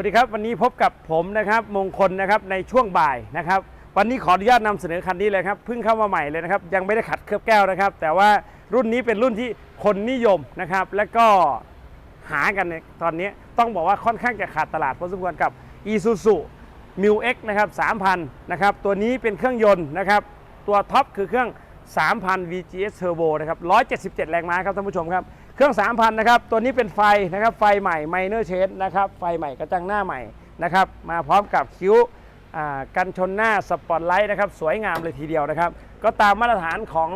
วัสดีครับ วันนี้พบกับผมนะครับมงคลนะครับในช่วงบ่ายนะครับ วันนี้ขออนุญาตนำเสนอคันนี้เลยครับเพิ่งเข้ามาใหม่เลยนะครับ ยังไม่ได้ขัดเคลือบแก้วนะครับ แต่ว่ารุ่นนี้เป็นรุ่นที่คนนิยมนะครับ และก็หากันในตอนนี้ต้องบอกว่าค่อนข้างจะขาดตลาดพอสมควรกับ Isuzu m u x นะครับ3,000นะครับตัวนี้เป็นเครื่องยนต์นะครับ ตัวท็อปคือเครื่อง 3,000 VGS Turbo นะครับ177 แรงม้าครับท่านผู้ชมครับ เครื่อง 3,000 นะครับ ตัวนี้เป็นไฟนะครับ ไฟใหม่ Minor Change นะครับ ไฟใหม่กระจังหน้าใหม่นะครับ มาพร้อมกับคิ้วกันชนหน้าสปอตไลท์นะครับ สวยงามเลยทีเดียวนะครับ ก็ตามมาตรฐานของ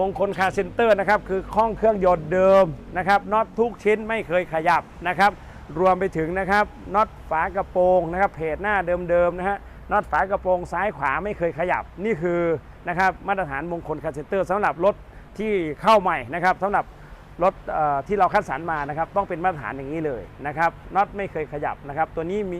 มงคลคาร์เซนเตอร์นะครับ คือข้องเครื่องยนต์เดิมนะครับ น็อตทุกชิ้นไม่เคยขยับนะครับ รวมไปถึงนะครับ น็อตฝากระโปรงนะครับ เพจหน้าเดิมๆนะฮะ น็อตฝากระโปรงซ้ายขวาไม่เคยขยับ นี่คือนะครับมาตรฐานมงคลคาร์เซนเตอร์สำหรับรถที่เข้าใหม่นะครับสำหรับ รถที่เราคัดสรรมานะครับต้องเป็นมาตรฐานอย่างนี้เลยนะครับน็อตไม่เคยขยับนะครับ ตัวนี้มี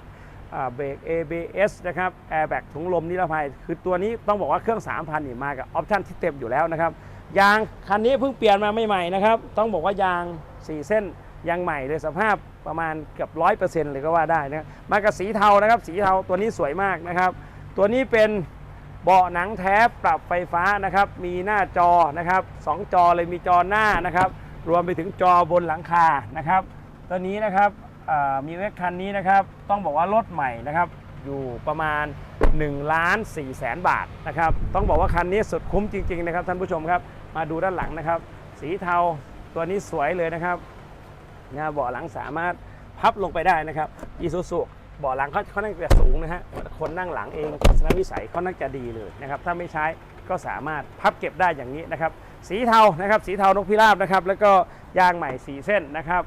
เบรก ABS นะครับแอร์แบ็กถุงลมนิรภัย คือตัวนี้ต้องบอกว่าเครื่อง 3,000นี่มากับออปชั่นที่เต็มอยู่แล้วนะครับยางคันนี้เพิ่งเปลี่ยนมาใหม่ๆนะครับต้องบอกว่ายาง 4 เส้นยางใหม่เลยสภาพประมาณเกือบร้อยเปอร์เซ็นต์เลยก็ว่าได้นะครับมากับสีเทานะครับ สีเทาตัวนี้สวยมากนะครับ ตัวนี้เป็นเบาะหนังแท้ปรับไฟฟ้านะครับ มีหน้าจอนะครับสองจอเลยมีจอหน้านะครับ รวมไปถึงจอบนหลังคานะครับตัวนี้นะครับมีเวกคันนี้นะครับต้องบอกว่ารถใหม่นะครับอยู่ประมาณ1ล้าน4แสนบาทนะครับต้องบอกว่าคันนี้สุดคุ้มจริง ๆ นะครับท่านผู้ชมครับมาดูด้านหลังนะครับ สีเทาตัวนี้สวยเลยนะครับนะเบาะหลังสามารถพับลงไปได้นะครับอีซูซูเบาะหลังเขาเขานั่งจะสูงนะฮะคนนั่งหลังเองทัศนวิสัยเขานั่งจะดีเลยนะครับถ้าไม่ใช้ก็สามารถพับเก็บได้อย่างนี้นะครับ สีเทานะครับ สีเทานกพิราบนะครับ แล้วก็ยางใหม่สีเส้นนะครับ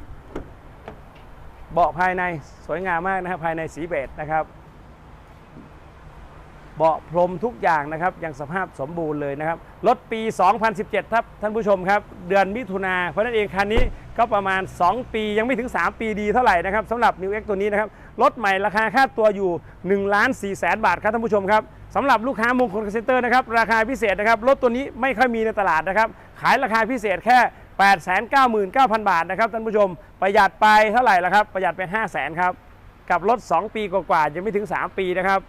เบาะภายในสวยงามมากนะครับ ภายในสีเบจนะครับ เบาะพรมทุกอย่างนะครับยังสภาพสมบูรณ์เลยนะครับรถปี 2017ครับท่านผู้ชมครับ เดือนมิถุนาเพราะนั้นเองคันนี้ก็ประมาณ 2 ปียังไม่ถึง 3 ปีดีเท่าไหร่นะครับสำหรับ New X ตัวนี้นะครับรถใหม่ราคาค่าตัวอยู่ 1 ล้าน4แสนบาทครับท่านผู้ชมครับสำหรับลูกค้ามงคลคาเซนเตอร์นะครับราคาพิเศษนะครับรถตัวนี้ไม่ค่อยมีในตลาดนะครับขายราคาพิเศษแค่899,000 บาทนะครับท่านผู้ชมประหยัดไปเท่าไหร่ละครับประหยัดไป 5 0 0 0 0 0ครับกับรถ 2 ปีกว่าๆยังไม่ถึง 3 ปีนะครับ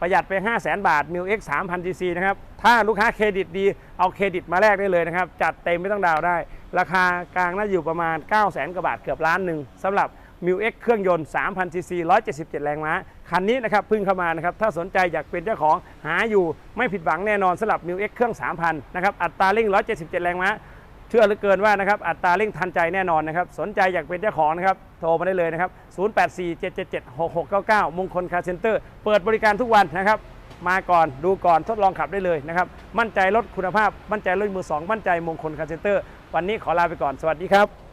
ประหยัดไป 5 0 0 0 0 0บาท m ิ X 3,000 cc นะครับ ถ้าลูกค้าเครดิตดี เอาเครดิตมาแลกได้เลยนะครับ จัดเต็มไม่ต้องดาวได้ ราคากลางน่าอยู่ประมาณ 9 0 0 0 0 0กว่าบาทเกือบล้านหนึ่งสำหรับ m ิ X เครื่องยนต์ 3,000 cc 177 แรงม้า คันนี้นะครับพิ่งเข้ามานะครับ ถ้าสนใจอยากเป็นเจ้าของหาอยู่ไม่ผิดหวังแน่นอนสำหรับ m ิ X เครื่อง 3,000 นะครับ อัตราเร่ง 177 แรงม้า เชื่อเหลือเกินว่านะครับอัตราเร่งทันใจแน่นอนนะครับ สนใจอยากเป็นเจ้าของนะครับ โทรมาได้เลยนะครับ 0847776699 มงคลคาร์เซ็นเตอร์ เปิดบริการทุกวันนะครับ มาก่อนดูก่อนทดลองขับได้เลยนะครับ มั่นใจรถคุณภาพ มั่นใจรถมือสองมั่นใจมงคลคาร์เซ็นเตอร์ วันนี้ขอลาไปก่อน สวัสดีครับ